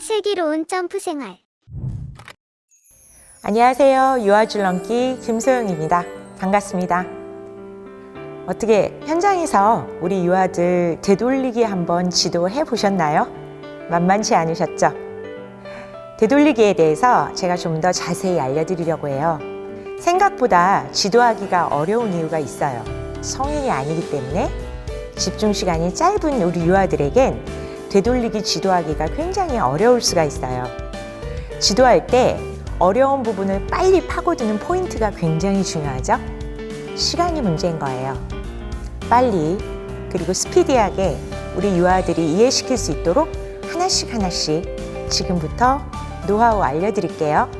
슬기로운 점프 생활. 안녕하세요. 유아줄넘기 김소영입니다. 반갑습니다. 어떻게 현장에서 우리 유아들 되돌리기 한번 지도해 보셨나요? 만만치 않으셨죠? 되돌리기에 대해서 제가 좀 더 자세히 알려드리려고 해요. 생각보다 지도하기가 어려운 이유가 있어요. 성인이 아니기 때문에 집중 시간이 짧은 우리 유아들에겐 되돌리기 지도하기가 굉장히 어려울 수가 있어요. 지도할 때 어려운 부분을 빨리 파고드는 포인트가 굉장히 중요하죠. 시간이 문제인 거예요. 빨리 그리고 스피디하게 우리 유아들이 이해시킬 수 있도록 하나씩 하나씩 지금부터 노하우 알려드릴게요.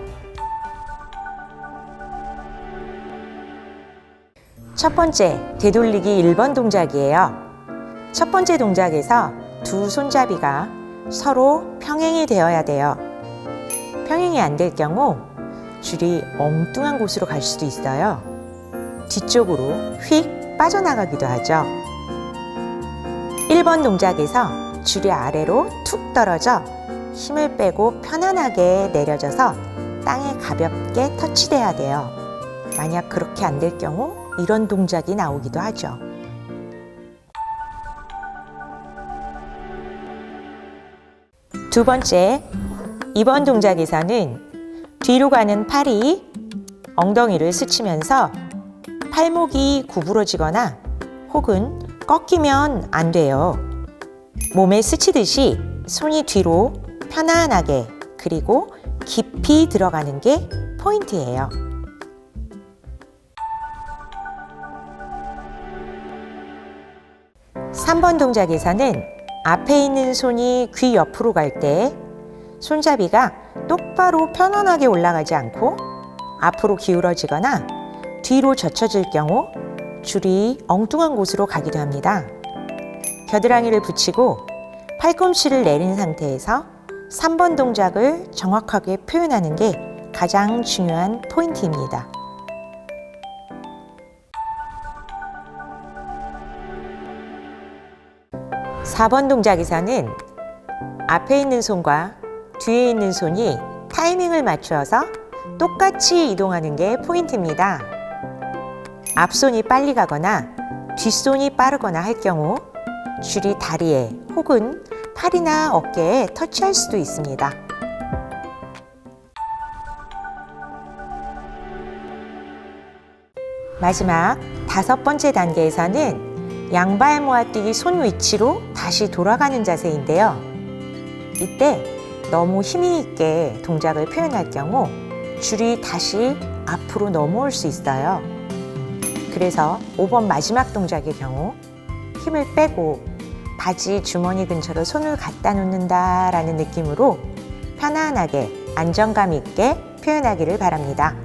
첫 번째, 되돌리기 1번 동작이에요. 첫 번째 동작에서 두 손잡이가 서로 평행이 되어야 돼요. 평행이 안 될 경우 줄이 엉뚱한 곳으로 갈 수도 있어요. 뒤쪽으로 휙 빠져나가기도 하죠. 1번 동작에서 줄이 아래로 툭 떨어져 힘을 빼고 편안하게 내려져서 땅에 가볍게 터치돼야 돼요. 만약 그렇게 안 될 경우 이런 동작이 나오기도 하죠. 두 번째, 이번 동작에서는 뒤로 가는 팔이 엉덩이를 스치면서 팔목이 구부러지거나 혹은 꺾이면 안 돼요. 몸에 스치듯이 손이 뒤로 편안하게 그리고 깊이 들어가는 게 포인트예요. 삼 번 동작에서는 앞에 있는 손이 귀 옆으로 갈 때 손잡이가 똑바로 편안하게 올라가지 않고 앞으로 기울어지거나 뒤로 젖혀질 경우 줄이 엉뚱한 곳으로 가기도 합니다. 겨드랑이를 붙이고 팔꿈치를 내린 상태에서 3번 동작을 정확하게 표현하는 게 가장 중요한 포인트입니다. 4번 동작에서는 앞에 있는 손과 뒤에 있는 손이 타이밍을 맞추어서 똑같이 이동하는 게 포인트입니다. 앞손이 빨리 가거나 뒷손이 빠르거나 할 경우 줄이 다리에 혹은 팔이나 어깨에 터치할 수도 있습니다. 마지막 다섯 번째 단계에서는 양발 모아뛰기 손 위치로 다시 돌아가는 자세인데요. 이때 너무 힘이 있게 동작을 표현할 경우 줄이 다시 앞으로 넘어올 수 있어요. 그래서 5번 마지막 동작의 경우 힘을 빼고 바지 주머니 근처로 손을 갖다 놓는다라는 느낌으로 편안하게 안정감 있게 표현하기를 바랍니다.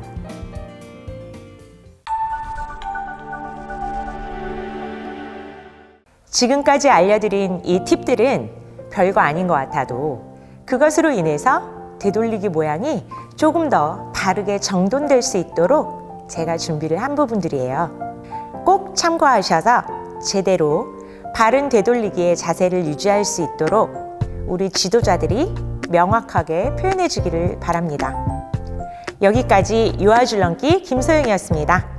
지금까지 알려드린 이 팁들은 별거 아닌 것 같아도 그것으로 인해서 되돌리기 모양이 조금 더 다르게 정돈될 수 있도록 제가 준비를 한 부분들이에요. 꼭 참고하셔서 제대로 바른 되돌리기의 자세를 유지할 수 있도록 우리 지도자들이 명확하게 표현해 주기를 바랍니다. 여기까지 유아줄넘기 김소영이었습니다.